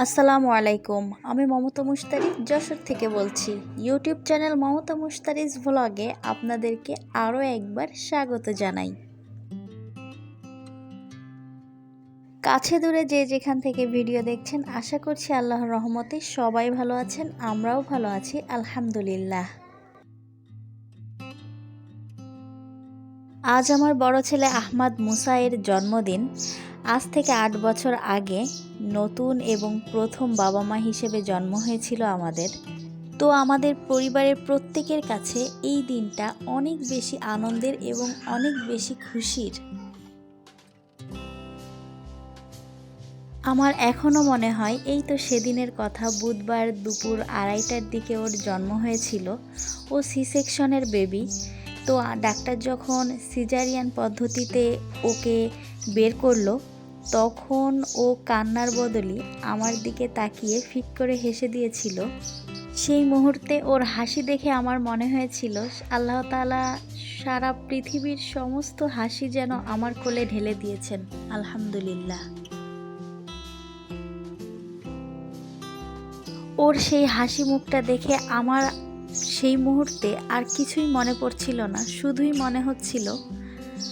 আসসালামু আলাইকুম, আমি মমতা মুশতারি যশোর থেকে বলছি। ইউটিউব চ্যানেল মমতা মুশতারিজ ভ্লগে আপনাদেরকে আরও একবার স্বাগত জানাই। কাছে দূরে যে যেখান থেকে ভিডিও দেখছেন, আশা করছি আল্লাহর রহমতে সবাই ভালো আছেন, আমরাও ভালো আছি, আলহামদুলিল্লাহ। আজ আমার বড় ছেলে আহমাদ মুসাইয়ের জন্মদিন। আজ থেকে আট বছর আগে নতুন এবং প্রথম বাবা মা হিসেবে জন্ম হয়েছিল আমাদের। তো আমাদের পরিবারের প্রত্যেকের কাছে এই দিনটা অনেক বেশি আনন্দের এবং অনেক বেশি খুশির। আমার এখনও মনে হয় এই তো সেদিনের কথা বুধবার দুপুর আড়াইটার দিকে ওর জন্ম হয়েছিল। ও সি সেকশনের বেবি তো ডাক্তার যখন সিজারিয়ান পদ্ধতিতে ওকে বের করল তখন ও কান্নার বদলে আমার দিকে তাকিয়ে ফিক করে হেসে দিয়েছিল। সেই মুহূর্তে ওর হাসি দেখে আমার মনে হয়েছিল, আল্লাহ তালা সারা পৃথিবীর সমস্ত হাসি যেন আমার কোলে ঢেলে দিয়েছেন। আলহামদুলিল্লাহ। ওর সেই হাসি মুখটা দেখে আমার সেই মুহূর্তে আর কিছুই মনে পড়ছিল না। শুধুই মনে হচ্ছিল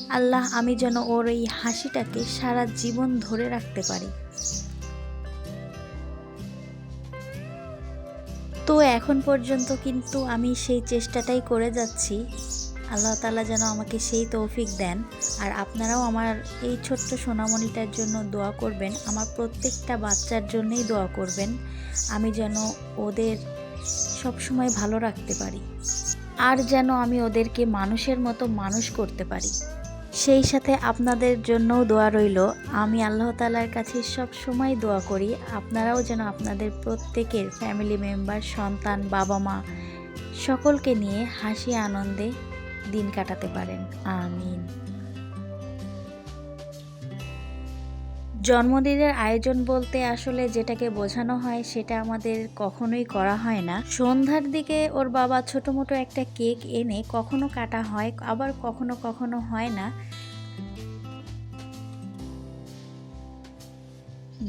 আল্লাহ আমি যেন ওর এই হাসিটাকে সারা জীবন ধরে রাখতে পারি। তো এখন পর্যন্ত কিন্তু আমি সেই চেষ্টাটাই করে যাচ্ছি। আল্লাহ তালা যেন আমাকে সেই তৌফিক দেন। আর আপনারাও আমার এই ছোট্ট সোনামণিটার জন্য দোয়া করবেন। আমার প্রত্যেকটা বাচ্চার জন্যই দোয়া করবেন। আমি যেন ওদের সবসময় ভালো রাখতে পারি। আর যেন আমি ওদেরকে মানুষের মতো মানুষ করতে পারি। সেই সাথে আপনাদের জন্যও দোয়া রইল। আমি আল্লাহ তালার কাছে সব সময় দোয়া করি, আপনারাও যেন আপনাদের প্রত্যেকের ফ্যামিলি মেম্বার সন্তান, বাবা মা সকলকে নিয়ে হাসি, আনন্দে দিন কাটাতে পারেন। আমিন। জন্মদিনের আয়োজন বলতে আসলে যেটাকে বোঝানো হয় সেটা আমাদের কখনোই করা হয় না। সন্ধ্যার দিকে ওর বাবা ছোট মোটো একটা কেক এনে কখনো কাটা হয়, আবার কখনো কখনো হয় না।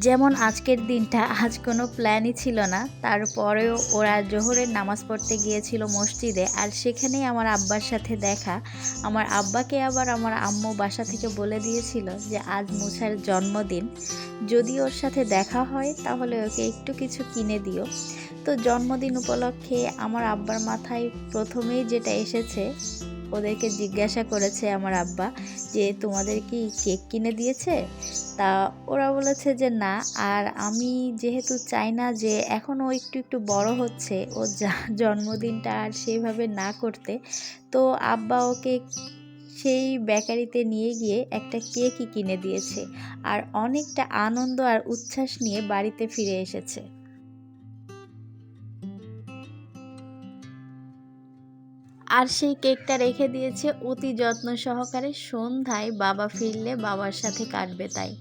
যেমন আজকের দিনটা আজ কোনো প্ল্যানই ছিল না, তারপরেও ওরা জোহরের নামাজ পড়তে গিয়েছিল মসজিদে আর সেখানেই আমার আব্বার সাথে দেখা। আমার আব্বাকে আবার আমার আম্মু বাসা থেকে বলে দিয়েছিল যে, আজ মুসার জন্মদিন। যদি ওর সাথে দেখা হয়, তাহলে ওকে একটু কিছু কিনে দিও। তো জন্মদিন উপলক্ষে আমার আব্বার মাথায় প্রথমেই যেটা এসেছে ওদেরকে জিজ্ঞাসা করেছে আমার আব্বা যে, তোমাদের কি কেক কিনে দিয়েছে? তা ওরা বলেছে যে, না। আর আমি যেহেতু চাই না যে, এখনও একটু একটু বড় হচ্ছে, ও জন্মদিনটা আর সেইভাবে না করতে, তো আব্বা ওকে সেই বেকারিতে নিয়ে গিয়ে একটা কেকই কিনে দিয়েছে। আর অনেকটা আনন্দ আর উচ্ছ্বাস নিয়ে বাড়িতে ফিরে এসেছে। আর সেই কেকটা রেখে দিয়েছে অতি যত্ন সহকারে সন্ধ্যায় বাবা ফিরলে বাবার সাথে কাটবে তাই।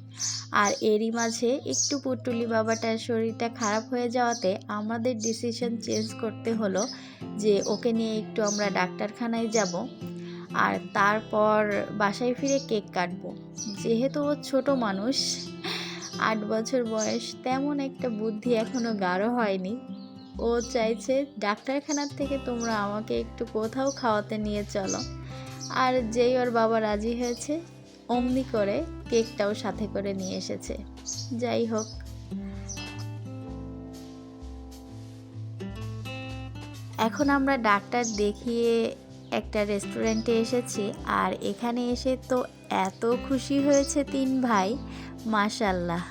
আর এরই মাঝে একটু পুটুলি বাবাটার শরীরটা খারাপ হয়ে যাওয়াতে আমাদের ডিসিশন চেঞ্জ করতে হলো যে ওকে নিয়ে একটু আমরা ডাক্তারখানায় যাব আর তারপর বাসায় ফিরে কেক কাটবো। যেহেতু ও ছোট মানুষ, আট বছর বয়স, তেমন একটা বুদ্ধি এখনও গাঢ় হয়নি। ও চাইছে ডাক্তারখানার থেকে তোমরা আমাকে একটু কোথাও খাওয়াতে নিয়ে চলো। আর যেই ওর বাবা রাজি হয়েছে, অমনি করে কেকটাও সাথে করে নিয়ে এসেছে। যাই হোক। এখন আমরা ডাক্তার দেখিয়ে একটা রেস্টুরেন্টে এসেছি, আর এখানে এসে তো এত খুশি হয়েছে তিন ভাই, মাশাল্লাহ।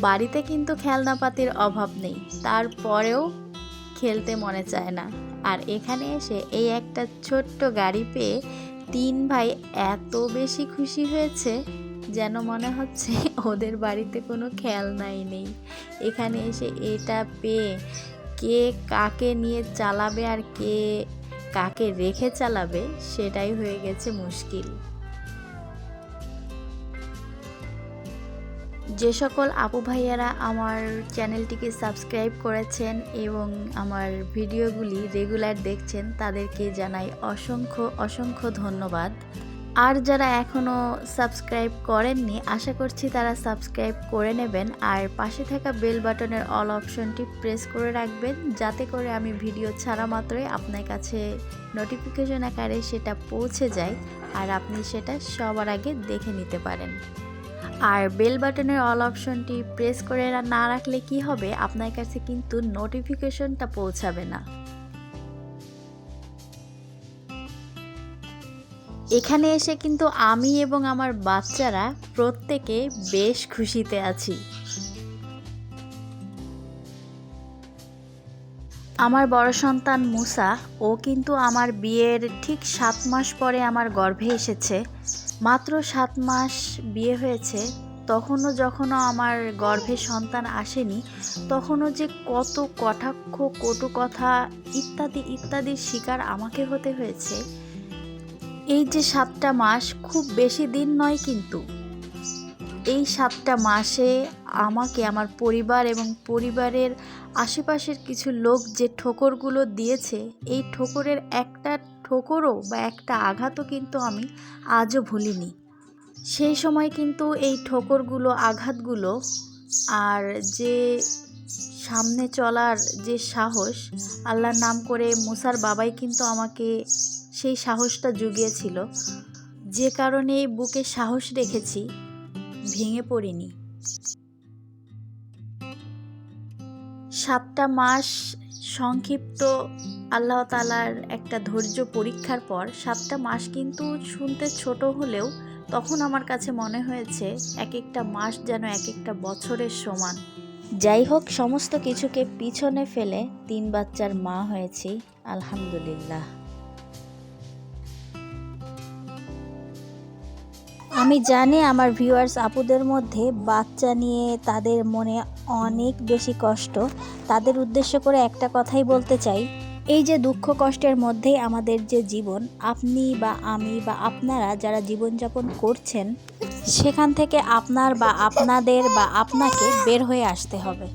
বাড়িতে কিন্তু খেলনাপাতির অভাব নেই। তারপরেও খেলতে মনে চায় না। আর এখানে এসে এই একটা ছোট্ট গাড়ি পেয়ে তিন ভাই এত বেশি খুশি হয়েছে যেন মনে হচ্ছে ওদের বাড়িতে কোনো খেলনাই নেই। এখানে এসে এটা পেয়ে কে কাকে নিয়ে চালাবে আর কে কাকে রেখে চালাবে সেটাই হয়ে গেছে মুশকিল। যে সকল আপু ভাইয়ারা আমার চ্যানেলটিকে সাবস্ক্রাইব করেছেন এবং আমার ভিডিওগুলি রেগুলার দেখছেন, তাদেরকে জানাই অসংখ্য অসংখ্য ধন্যবাদ। আর যারা এখনও সাবস্ক্রাইব করেননি, আশা করছি তারা সাবস্ক্রাইব করে নেবেন। আর পাশে থাকা বেল বাটনের অল অপশনটি প্রেস করে রাখবেন, যাতে করে আমি ভিডিও ছাড়া মাত্রই আপনার কাছে নোটিফিকেশন আকারে সেটা পৌঁছে যায় আর আপনি সেটা সবার আগে দেখে নিতে পারেন। আর বেল বাটনের অল অপশনটি প্রেস করে না রাখলে কি হবে? আপনার কাছে কিন্তু নোটিফিকেশনটা পৌঁছাবে না। এখানে এসে কিন্তু আমি এবং আমার বাচ্চারা প্রত্যেকে বেশ খুশিতে আছি। আমার বড় সন্তান মুসা, ও কিন্তু আমার বিয়ের ঠিক সাত মাস পরে আমার গর্ভে এসেছে। মাত্র সাত মাস বিয়ে হয়েছে, তখনও যখনও আমার গর্ভে সন্তান আসেনি, তখনও যে কত কটাক্ষ, কটু কথা, ইত্যাদি ইত্যাদির শিকার আমাকে হতে হয়েছে। এই যে সাতটা মাস, খুব বেশি দিন নয় কিন্তু। এই সাতটা মাসে আমাকে আমার পরিবার এবং পরিবারের আশেপাশের কিছু লোক যে ঠোকরগুলো দিয়েছে, এই ঠোকরের একটা ঠোকরও বা একটা আঘাতও কিন্তু আমি আজও ভুলিনি। সেই সময় কিন্তু এই ঠোকরগুলো, আঘাতগুলো আর যে সামনে চলার যে সাহস, আল্লাহর নাম করে মুসার বাবাই কিন্তু আমাকে সেই সাহসটা জুগিয়েছিল। যে কারণে বুকে সাহস রেখেছি। ভেঙে পড়িনি। সাতটা মাস সংক্ষিপ্ত আল্লাহ তালার একটা ধৈর্য পরীক্ষার পর সাতটা মাস কিন্তু শুনতে ছোট হলেও তখন আমার কাছে মনে হয়েছে এক একটা মাস যেন এক একটা বছরের সমান। যাই হোক, সমস্ত কিছুকে পিছনে ফেলে তিন বাচ্চার মা হয়েছি, আলহামদুলিল্লাহ। আমি জানি আমার ভিউয়ার্স আপুদের মধ্যে বাচ্চা নিয়ে তাদের মনে অনেক বেশি কষ্ট। তাদের উদ্দেশ্য করে একটা কথাই বলতে চাই। এই যে দুঃখ কষ্টের মধ্যেই আমাদের যে জীবন, আপনি বা আমি বা আপনারা যারা জীবনযাপন করছেন, সেখান থেকে আপনার বা আপনাদের বা আপনাকে বের হয়ে আসতে হবে।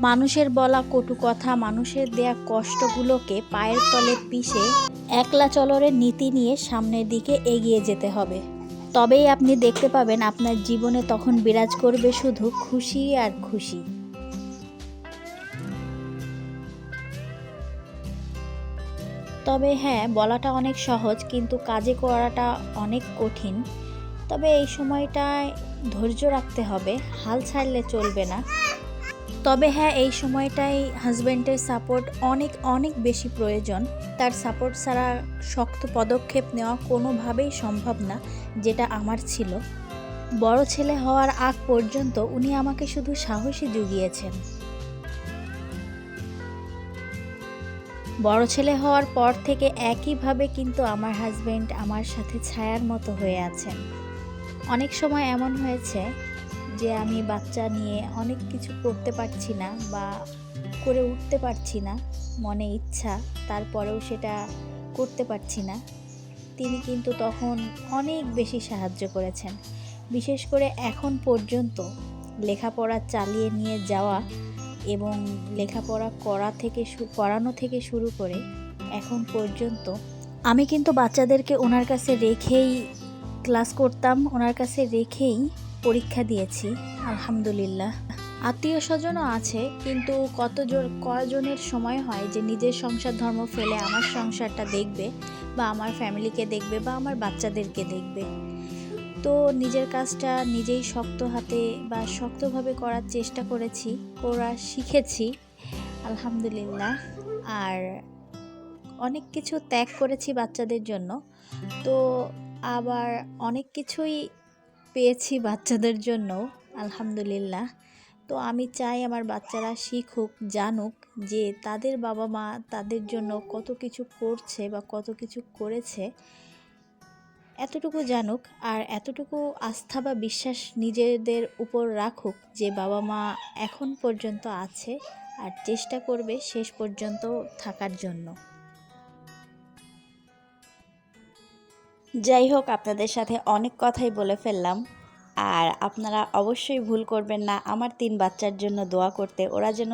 মানুষের বলা কটু কথা, মানুষের দেয়া কষ্টগুলোকে পায়ের তলে পিষে একলা চলরের নীতি নিয়ে সামনের দিকে এগিয়ে যেতে হবে। তবেই আপনি দেখতে পাবেন আপনার জীবনে তখন বিরাজ করবে শুধু খুশি আর খুশি। তবে হ্যাঁ বলাটা অনেক সহজ, কিন্তু কাজে করাটা অনেক কঠিন। তবে এই সময়টায় ধৈর্য রাখতে হবে, হাল ছাড়লে চলবে না। তবে হ্যাঁ এই সময়টাই হাজব্যান্ডের সাপোর্ট অনেক অনেক বেশি প্রয়োজন। তার সাপোর্ট ছাড়া শক্ত পদক্ষেপ নেওয়া কোনোভাবেই সম্ভব না, যেটা আমার ছিল। বড় ছেলে হওয়ার আগ পর্যন্ত উনি আমাকে শুধু সাহসী জুগিয়েছেন। বড় ছেলে হওয়ার পর থেকে একইভাবে কিন্তু আমার হাজব্যান্ড আমার সাথে ছায়ার মতো হয়ে আছেন। অনেক সময় এমন হয়েছে যে আমি বাচ্চা নিয়ে অনেক কিছু করতে পারছি না বা করে উঠতে পারছি না, মনে ইচ্ছা, তারপরেও সেটা করতে পারছি না, তিনি কিন্তু তখন অনেক বেশি সাহায্য করেছেন। বিশেষ করে এখন পর্যন্ত লেখাপড়া চালিয়ে নিয়ে যাওয়া এবং লেখাপড়া করা থেকে করানো থেকে শুরু করে এখন পর্যন্ত আমি কিন্তু বাচ্চাদেরকে ওনার কাছে রেখেই ক্লাস করতাম, ওনার কাছে রেখেই পরীক্ষা দিয়েছি, আলহামদুলিল্লাহ। আত্মীয় স্বজনও আছে, কিন্তু কতজন, কয়জনের সময় হয় যে নিজের সংসার ধর্ম ফেলে আমার সংসারটা দেখবে বা আমার ফ্যামিলিকে দেখবে বা আমার বাচ্চাদেরকে দেখবে। তো নিজের কাজটা নিজেই শক্ত হাতে বা শক্তভাবে করার চেষ্টা করেছি, করা শিখেছি, আলহামদুলিল্লাহ। আর অনেক কিছু ত্যাগ করেছি বাচ্চাদের জন্য। তো আবার অনেক কিছুই পেয়েছি বাচ্চাদের জন্য আলহামদুলিল্লাহ। তো আমি চাই আমার বাচ্চারা শিখুক, জানুক যে তাদের বাবা মা তাদের জন্য কত কিছু করছে বা কত কিছু করেছে। এতটুকু জানুক আর এতটুকু আস্থা বা বিশ্বাস নিজেদের উপর রাখুক যে বাবা মা এখন পর্যন্ত আছে আর চেষ্টা করবে শেষ পর্যন্ত থাকার জন্য। যাই হোক আপনাদের সাথে অনেক কথাই বলে ফেললাম। আর আপনারা অবশ্যই ভুল করবেন না, আমার তিন বাচ্চার জন্য দোয়া করতে। ওরা যেন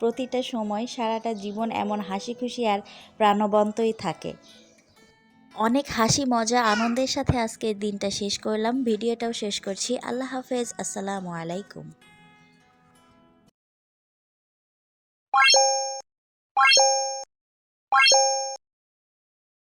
প্রতিটা সময় সারাটা জীবন এমন হাসি খুশি আর প্রাণবন্তই থাকে। অনেক হাসি, মজা, আনন্দের সাথে আজকের দিনটা শেষ করলাম। ভিডিওটাও শেষ করছি। আল্লাহ হাফেজ। আসসালামু আলাইকুম।